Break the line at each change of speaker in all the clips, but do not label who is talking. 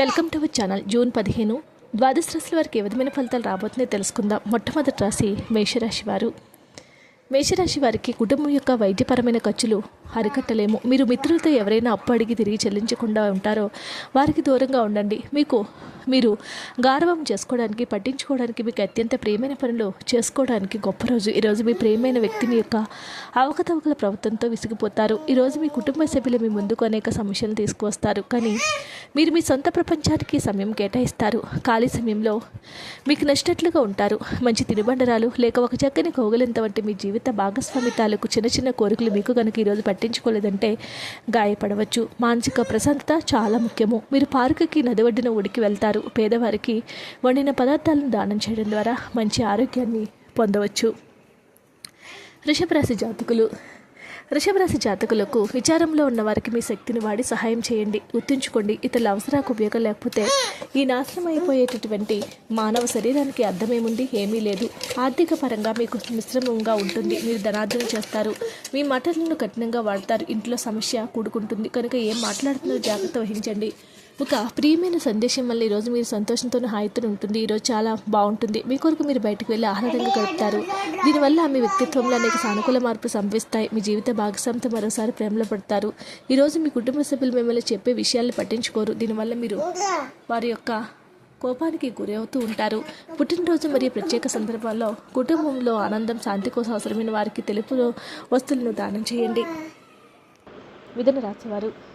Welcome to our channel. June పదిహేను ద్వాదశ రాశుల వారికి ఏ విధమైన ఫలితాలు రాబోతున్నాయో తెలుసుకుందాం. మొట్టమొదటి రాశి మేషరాశి వారు. మేషరాశి వారికి కుటుంబం యొక్క వైద్యపరమైన ఖర్చులు అరికట్టలేము. మీరు మిత్రులతో ఎవరైనా అప్పు అడిగి తిరిగి చెల్లించకుండా ఉంటారో వారికి దూరంగా ఉండండి. మీకు మీరు గారవం చేసుకోవడానికి పట్టించుకోవడానికి మీకు అత్యంత ప్రియమైన పనులు చేసుకోవడానికి గొప్ప రోజు. ఈరోజు మీ ప్రియమైన వ్యక్తిని యొక్క అవకతవకల ప్రవర్తనతో విసిగిపోతారు. ఈరోజు మీ కుటుంబ సభ్యులు మీ ముందుకు అనేక సమస్యలను తీసుకువస్తారు. కానీ మీరు మీ సొంత ప్రపంచానికి సమయం కేటాయిస్తారు. ఖాళీ సమయంలో మీకు నచ్చినట్లుగా ఉంటారు. మంచి తినుబండరాలు లేక ఒక చక్కని కోగలింత వంటి మీ జీవిత భాగస్వామి తాలూకు చిన్న చిన్న కోరికలు మీకు కనుక ఈరోజు పట్టించుకోలేదంటే గాయపడవచ్చు. మానసిక ప్రశాంతత చాలా ముఖ్యము. మీరు పార్కుకి నది ఒడ్డిన ఉడికి వెళ్తారు. పేదవారికి వండిన పదార్థాలను దానం చేయడం ద్వారా మంచి ఆరోగ్యాన్ని పొందవచ్చు. వృషభ రాశి జాతకులు రాశి జాతకులకు విచారంలో ఉన్న వారికి మీ శక్తిని వాడి సహాయం చేయండి. గుర్తుంచుకోండి ఇతరుల అవసరాలకు ఉపయోగం లేకపోతే ఈ నాశనం అయిపోయేటటువంటి మానవ శరీరానికి అర్థమేముంది? ఏమీ లేదు. ఆర్థిక పరంగా మీకు మిశ్రమంగా ఉంటుంది. మీరు ధనార్జన చేస్తారు. మీ మాటలను కఠినంగా వాడతారు. ఇంట్లో సమస్య కూడుకుంటుంది. కనుక ఏం మాట్లాడుతున్నారో జాగ్రత్త వహించండి. ఒక ప్రియమైన సందేశం వల్ల ఈరోజు మీరు సంతోషంతో హాయితో ఉంటుంది. ఈరోజు చాలా బాగుంటుంది. మీ కొరకు మీరు బయటకు వెళ్ళి ఆహ్లాదంగా గడుపుతారు. దీనివల్ల మీ వ్యక్తిత్వంలో అనేక సానుకూల మార్పులు సంభవిస్తాయి. మీ జీవిత భాగస్వామితో మరోసారి ప్రేమలో పడతారు. ఈరోజు మీ కుటుంబ సభ్యులు మిమ్మల్ని చెప్పే విషయాలను పట్టించుకోరు. దీనివల్ల మీరు వారి యొక్క కోపానికి గురి అవుతూ ఉంటారు. పుట్టినరోజు మరియు ప్రత్యేక సందర్భాల్లో కుటుంబంలో ఆనందం శాంతి కోసం అవసరమైన వారికి తెలుపు వస్తువులను దానం చేయండి. మిథున రాశివారు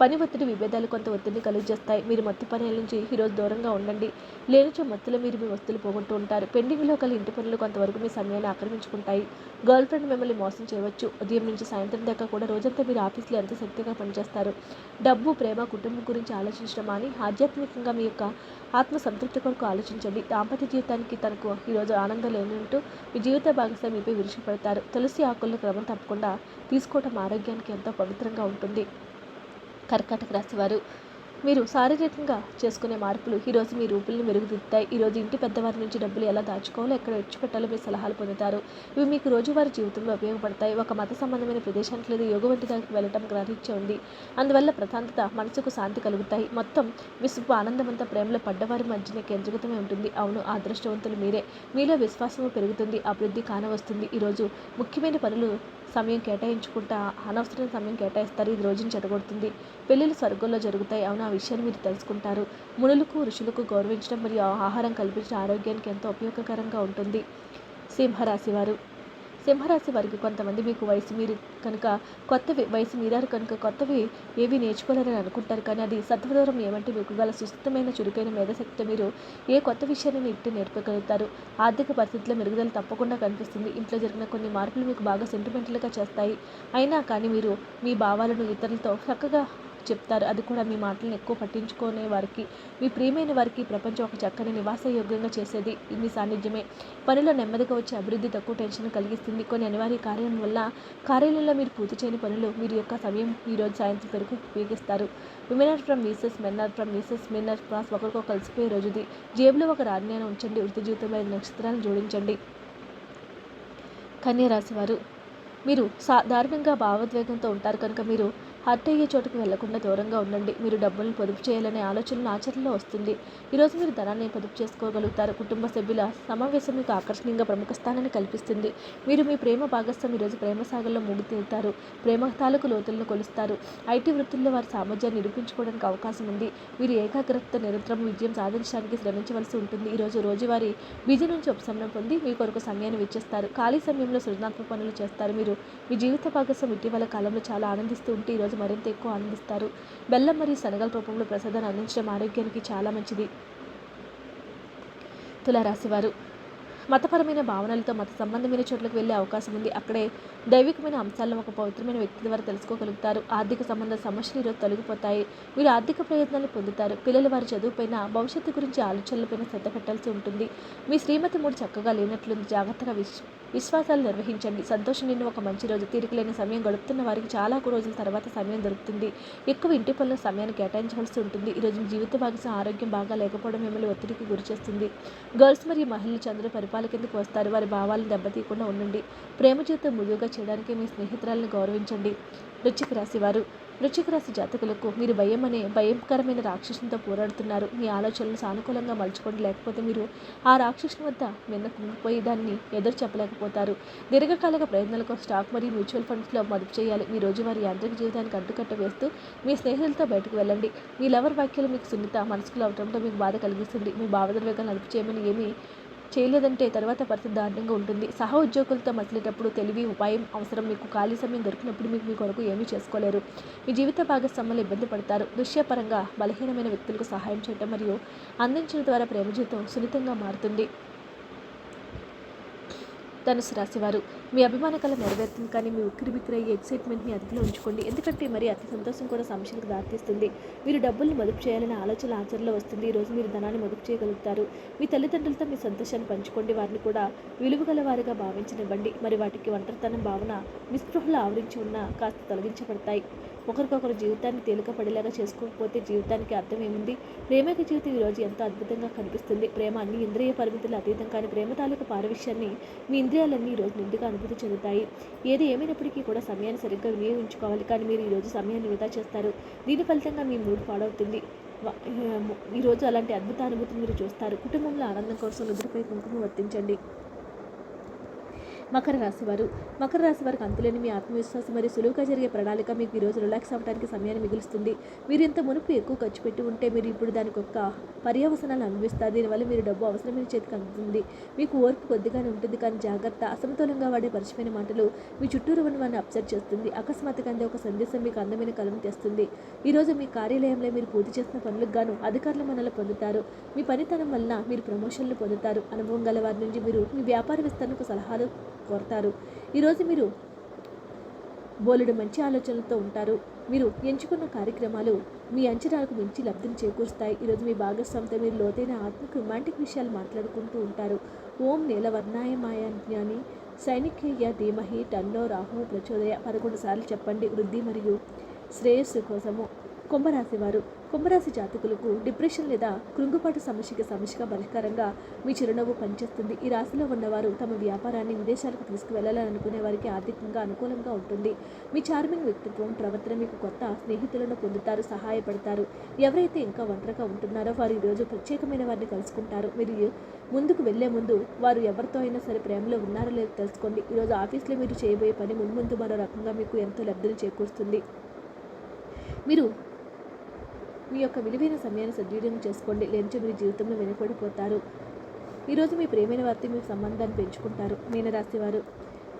పని ఒత్తిడి విభేదాలు కొంత ఒత్తిడిని కలుగజేస్తాయి మీరు మత్తు పనుల నుంచి ఈరోజు దూరంగా ఉండండి. లేనిచో మత్తులో మీరు మీ వస్తువులు పోగొట్టు ఉంటారు. పెండింగ్లో కల ఇంటి పనులు కొంతవరకు మీ సమయాన్ని ఆక్రమించుకుంటాయి. గర్ల్ ఫ్రెండ్ మిమ్మల్ని మోసం చేయవచ్చు. ఉదయం నుంచి సాయంత్రం దాకా కూడా రోజంతా మీరు ఆఫీస్లో ఎంత శక్తిగా పనిచేస్తారు? డబ్బు ప్రేమ కుటుంబం గురించి ఆలోచించడం అని ఆధ్యాత్మికంగా మీ యొక్క ఆత్మ సంతృప్తి కొరకు ఆలోచించండి. దాంపత్య జీవితానికి తనకు ఈరోజు ఆనందం లేనంటూ మీ జీవిత భాగస్వామి మీపై విరుచుకుపడతారు. తులసి ఆకులను క్రమం తప్పకుండా తీసుకోవడం ఆరోగ్యానికి ఎంతో పవిత్రంగా ఉంటుంది. కర్కాటక రాశి వారు. మీరు శారీరకంగా చేసుకునే మార్పులు ఈరోజు మీ రూపుల్ని మెరుగుదిద్దుతాయి. ఈరోజు ఇంటి పెద్దవారి నుంచి డబ్బులు ఎలా దాచుకోవాలో ఎక్కడ పెట్టాలో మీ సలహాలు పొందుతారు. ఇవి మీకు రోజువారి జీవితంలో ఉపయోగపడతాయి. ఒక మత సంబంధమైన ప్రదేశానికి లేదా యోగ వంటి దానికి వెళ్ళటం గ్రహించే ఉంది. అందువల్ల ప్రశాంతత మనసుకు శాంతి కలుగుతాయి. మొత్తం విసుపు ఆనందమంతా ప్రేమలో పడ్డవారి మధ్యనే కేంద్రీకృతమై ఉంటుంది. అవును అదృష్టవంతులు మీరే. మీలో విశ్వాసము పెరుగుతుంది అభివృద్ధి కానవస్తుంది. ఈరోజు ముఖ్యమైన పనులు సమయం కేటాయించుకుంటా అనవసరం సమయం కేటాయిస్తారు ఇది రోజును చెడగొడుతుంది. పెళ్ళిళ్ళు స్వర్గంలో జరుగుతాయి అవును ఆ విషయాన్ని మీరు తెలుసుకుంటారు. మునులకు ఋషులకు గౌరవించడం మరియు ఆహారం కల్పించడం ఆరోగ్యానికి ఎంతో ఉపయోగకరంగా ఉంటుంది. సింహరాశి వారు సింహరాశి వారికి కొంతమంది మీకు వయసు మీరు కనుక కొత్తవి వయసు మీరారు కనుక కొత్తవి ఏవి నేర్చుకోలేరని అనుకుంటారు. కానీ అది సత్వదూరం ఏమంటే మీకు గల సుస్థితమైన చురుకైన మేధాశక్తితో మీరు ఏ కొత్త విషయాన్ని ఇట్టి నేర్పగలుగుతారు. ఆర్థిక పరిస్థితుల్లో మెరుగుదల తప్పకుండా కనిపిస్తుంది. ఇంట్లో జరిగిన కొన్ని మార్పులు మీకు బాగా సెంటిమెంటల్గా చేస్తాయి. అయినా కానీ మీరు మీ భావాలను ఇతరులతో చక్కగా చెప్తారు. అది కూడా మీ మాటలను ఎక్కువ పట్టించుకునే వారికి మీ ప్రియమైన వారికి ప్రపంచం ఒక చక్కని నివాసయోగ్యంగా చేసేది మీ సాన్నిధ్యమే. పనిలో నెమ్మదిగా వచ్చే అభివృద్ధి తక్కువ టెన్షన్ కలిగిస్తుంది. కొన్ని అనివార్య కార్యం వల్ల కార్యాలయంలో మీరు పూర్తి చేయని పనులు మీరు యొక్క సమయం ఈరోజు సాయంత్రం పెరుగు ఉపయోగిస్తారు. Women are from misses men are from misses మెన్నర్ క్లాస్ ఒకరికొక కలిసిపోయే రోజుది. జేబులో ఒక రాజ్ఞానం ఉంచండి. వృత్తి జీవితంలో ఐదు నక్షత్రాలను జోడించండి. కన్యరాశివారు మీరు సాధారణంగా భావోద్వేగంతో ఉంటారు కనుక మీరు అయ్యే చోటుకు వెళ్ళకుండా దూరంగా ఉండండి. మీరు డబ్బులను పొదుపు చేయాలనే ఆలోచనలు ఆచరణలో వస్తుంది. ఈరోజు మీరు ధనాన్ని పొదుపు చేసుకోగలుగుతారు. కుటుంబ సభ్యుల సమావేశం మీకు ఆకర్షణీయంగా ప్రముఖ స్థానాన్ని కల్పిస్తుంది. మీరు మీ ప్రేమ భాగస్వామి ఈరోజు ప్రేమ సాగర్లో ముగితేతారు తీరుతారు ప్రేమ తాలూకు లోతులను కొలుస్తారు. ఐటీ వృత్తుల్లో వారి సామర్థ్యాన్ని నిరూపించుకోవడానికి అవకాశం ఉంది. మీరు ఏకాగ్రత నిరంతరం విజయం సాధించడానికి శ్రమించవలసి ఉంటుంది. ఈరోజు రోజువారీ బిజీ నుంచి ఉపశమనం పొంది మీ కొరకు సమయాన్ని విచ్చేస్తారు. ఖాళీ సమయంలో సృజనాత్మక పనులు చేస్తారు. మీరు మీ జీవిత భాగస్వామి ఇటీవల కాలంలో చాలా ఆనందిస్తూ ఉంటే ఈరోజు మరింత ఎక్కువ ఆనందిస్తారు బెల్లం మరియు శనగల రూపంలో ప్రసాదాన్ని అందించడం ఆరోగ్యానికి చాలా మంచిది. తులారాశివారు మతపరమైన భావనలతో మత సంబంధమైన చోట్లకు వెళ్ళే అవకాశం ఉంది. అక్కడే దైవికమైన అంశాలను ఒక పవిత్రమైన వ్యక్తి ద్వారా తెలుసుకోగలుగుతారు. ఆర్థిక సంబంధ సమస్యలు ఈరోజు తొలగిపోతాయి. వీరు ఆర్థిక ప్రయోజనాలు పొందుతారు. పిల్లలు వారి చదువుపైన భవిష్యత్తు గురించి ఆలోచనలపైన శ్రద్ధ పెట్టాల్సి ఉంటుంది. మీ శ్రీమతి మూడు చక్కగా లేనట్లుంది. జాగ్రత్తగా విశ్ విశ్వాసాలు నిర్వహించండి. సంతోషం నిన్ను ఒక మంచి రోజు తీరికలేని సమయం గడుపుతున్న వారికి చాలా రోజుల తర్వాత సమయం దొరుకుతుంది. ఎక్కువ ఇంటి పనుల సమయాన్ని కేటాయించవలసి ఉంటుంది. ఈరోజు జీవిత భాగస్వామి ఆరోగ్యం బాగా లేకపోవడం మిమ్మల్ని ఒత్తిడికి గురిచేస్తుంది గర్ల్స్ మరియు మహిళలు చంద్ర పరిపాలన కిందకు వస్తారు? వారి భావాలను దెబ్బతీయకుండా ఉండండి. ప్రేమ జీవితం మృదువుగా చేయడానికి మీ స్నేహితురాలను గౌరవించండి. వృచ్చిక రాశివారు వృశ్చిక రాశి జాతకులకు మీరు భయం అనే భయంకరమైన రాక్షసునితో పోరాడుతున్నారు. మీ ఆలోచనలు సానుకూలంగా మలుచుకోండి లేకపోతే మీరు ఆ రాక్షసుని వద్ద వెనక్కి దాన్ని ఎదురు చెప్పలేకపోతారు. దీర్ఘకాలిక ప్రయత్నాలకు స్టాక్ మరియు మ్యూచువల్ ఫండ్స్లో మదుపు చేయాలి. మీ రోజువారి యాంత్రిక జీవితానికి అడ్డుకట్ట వేస్తూ మీ స్నేహితులతో బయటకు వెళ్ళండి. మీ లవర్ వ్యాఖ్యలు మీకు సున్నిత మనసుకులు అవడంతో మీకు బాధ కలిగిస్తుంది. మీ భావోద్వేగాలను అదుపు చేయమని ఏమీ చేయలేదంటే తర్వాత పరిస్థితి దారుణంగా ఉంటుంది. సహ ఉద్యోగులతో మసిలేటప్పుడు తెలివి ఉపాయం అవసరం. మీకు ఖాళీ సమయం దొరికినప్పుడు మీకు మీ కొరకు ఏమీ చేసుకోలేరు. మీ జీవిత భాగస్వాములు ఇబ్బంది పడతారు. దృశ్యపరంగా బలహీనమైన వ్యక్తులకు సహాయం చేయడం మరియు అందించడం ద్వారా ప్రేమ జీవితం సున్నితంగా మారుతుంది. ధనుసు రాశివారు. మీ అభిమాన కళ నెరవేరుతుంది కానీ మీ ఉక్కిరి బిక్కిరి అయ్యే ఎక్సైట్మెంట్ని అదుపులో ఉంచుకోండి. ఎందుకంటే మరి అతి సంతోషం కూడా సమస్యలకు దారితీస్తుంది. మీరు డబ్బుల్ని మదుపు చేయాలనే ఆలోచన ఆచరణలో వస్తుంది. ఈరోజు మీరు ధనాన్ని మదుపు చేయగలుగుతారు. మీ తల్లిదండ్రులతో మీ సంతోషాన్ని పంచుకోండి. వారిని కూడా విలువగల వారిగా భావించనివ్వండి. మరి వాటికి ఒంటరితనం భావన నిస్పృహలు ఆవరించి ఉన్న కాస్త తొలగించబడతాయి. ఒకరికొకరు జీవితాన్ని తేలిక పడేలాగా చేసుకోకపోతే జీవితానికి అర్థం ఏముంది? ప్రేమకి జీవితం ఈరోజు ఎంతో అద్భుతంగా కనిపిస్తుంది? ప్రేమ అన్ని ఇంద్రియ పరిమితులు అతీతం కానీ ప్రేమ తాలూకు పారవిష్యాన్ని మీ ఇంద్రియాలన్నీ ఈరోజు నిండుగా అనుభూతి చెందుతాయి. ఏది ఏమైనప్పటికీ కూడా సమయాన్ని సరిగ్గా వినియోగించుకోవాలి. కానీ మీరు ఈరోజు సమయాన్ని వృధా చేస్తారు. దీని ఫలితంగా మీ మూడు పాడవుతుంది. ఈరోజు అలాంటి అద్భుత అనుభూతిని మీరు చూస్తారు. కుటుంబంలో ఆనందం కోసం నుదురుపై కుంకుమ వర్తించండి. మకర రాశి వారు. మకర రాశి వారికి అంతులేని మీ ఆత్మవిశ్వాసం మరియు సులువుగా జరిగే ప్రణాళిక మీకు ఈరోజు రిలాక్స్ అవ్వడానికి సమయాన్ని మిగులుస్తుంది. మీరు ఇంత మునుపు ఎక్కువ ఖర్చు పెట్టి ఉంటే మీరు ఇప్పుడు దానికి ఒక పర్యవసనాలు అనుభవిస్తారు. దీనివల్ల మీరు డబ్బు అవసరమైన చేతికి అందుతుంది. మీకు ఓర్పు కొద్దిగానే ఉంటుంది కానీ జాగ్రత్త అసమతులంగా వాడే పరిచయమైన మాటలు మీ చుట్టూరు ఉన్న వారిని అప్సెట్ చేస్తుంది. అకస్మాత్తుగా అందే ఒక సందేశం మీకు అందమైన కలను తెస్తుంది. ఈరోజు మీ కార్యాలయంలో మీరు పూర్తి చేసిన పనులకు గాను అధికారులు మనల్ని పొందుతారు. మీ పనితనం వలన మీరు ప్రమోషన్లు పొందుతారు. అనుభవం గల వారి నుంచి మీరు మీ వ్యాపార విస్తరణకు సలహాలు కోరతారు. ఈరోజు మీరు బోలెడు మంచి ఆలోచనలతో ఉంటారు. మీరు ఎంచుకున్న కార్యక్రమాలు మీ అంచనాలకు మించి లబ్ధిని చేకూరుస్తాయి. ఈరోజు మీ భాగస్వామితో మీరు లోతైన ఆత్మకు రొమాంటిక్ విషయాలు మాట్లాడుకుంటూ ఉంటారు. ఓం నీలవర్ణాయ మాయా జ్ఞాని సైనికేయ ధీమహి టన్నో రాహు ప్రచోదయ పదకొండు సార్లు చెప్పండి. వృద్ధి మరియు శ్రేయస్సు కోసము. కుంభరాశి వారు కుంభరాశి జాతకులకు డిప్రెషన్ లేదా కృంగుపాటు సమస్యకి సమస్యగా పరిష్కారంగా మీ చిరునవ్వు పనిచేస్తుంది. ఈ రాశిలో ఉన్నవారు తమ వ్యాపారాన్ని విదేశాలకు తీసుకువెళ్ళాలని అనుకునే వారికి ఆర్థికంగా అనుకూలంగా ఉంటుంది. మీ చార్మింగ్ వ్యక్తిత్వం ప్రవర్తన మీకు కొత్త స్నేహితులను పొందుతారు సహాయపడతారు. ఎవరైతే ఇంకా ఒంటరిగా ఉంటున్నారో వారు ఈరోజు ప్రత్యేకమైన వారిని కలుసుకుంటారు. మీరు ముందుకు వెళ్ళే ముందు వారు ఎవరితో అయినా సరే ప్రేమలో ఉన్నారో లేదో తెలుసుకోండి. ఈరోజు ఆఫీస్లో మీరు చేయబోయే పని మున్ముందు మరో రకంగా మీకు ఎంతో లబ్ధిని చేకూరుస్తుంది. మీరు మీ యొక్క విలువైన సమయాన్ని సద్వినియోగం చేసుకోండి. లేదంటే మీరు జీవితంలో వెనుకబడిపోతారు. ఈరోజు మీ ప్రేమైన వారితో మీ సంబంధాన్ని పెంచుకుంటారు. మీన వారు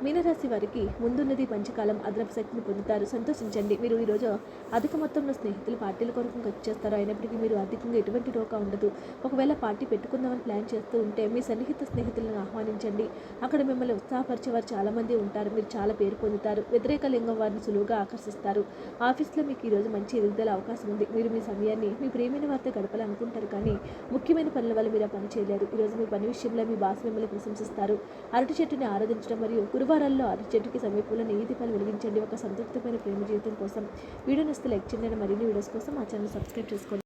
మీనరాశి వారికి ముందున్నది పంచకాలం అదనపు శక్తిని పొందుతారు. సంతోషించండి. మీరు ఈరోజు అధిక మొత్తంలో స్నేహితులు పార్టీల కొరకు వచ్చేస్తారు చేస్తారు? అయినప్పటికీ మీరు అధికంగా ఎటువంటి రోకా ఉండదు. ఒకవేళ పార్టీ పెట్టుకుందామని ప్లాన్ చేస్తూ ఉంటే మీ సన్నిహిత స్నేహితులను ఆహ్వానించండి. అక్కడ మిమ్మల్ని ఉత్సాహపరిచే వారు చాలామంది ఉంటారు. మీరు చాలా పేరు పొందుతారు. వ్యతిరేక లింగం వారిని సులువుగా ఆకర్షిస్తారు. ఆఫీస్లో మీకు ఈరోజు మంచి ఎదుగుదల అవకాశం ఉంది. మీరు మీ సమయాన్ని మీ ప్రేమైన వారితో గడపాలనుకుంటారు కానీ ముఖ్యమైన పనుల వల్ల మీరు ఆ పని చేయలేరు. ఈరోజు మీ పని విషయంలో మీ బాస్ మిమ్మల్ని ప్రశంసిస్తారు. అరటి చెట్టుని ఆరాధించడం మరియు గురువారాల్లో అరటి చెట్టుకి సమీపంలో నెయ్యి దీపాలు వెలిగించండి. ఒక సంతృప్తమైన ప్రేమ జీవితం కోసం వీడియో నస్తే లైక్ చేయండి. మరిన్ని వీడియోస్ కోసం మా ఛానల్ సబ్స్క్రైబ్ చేసుకోండి.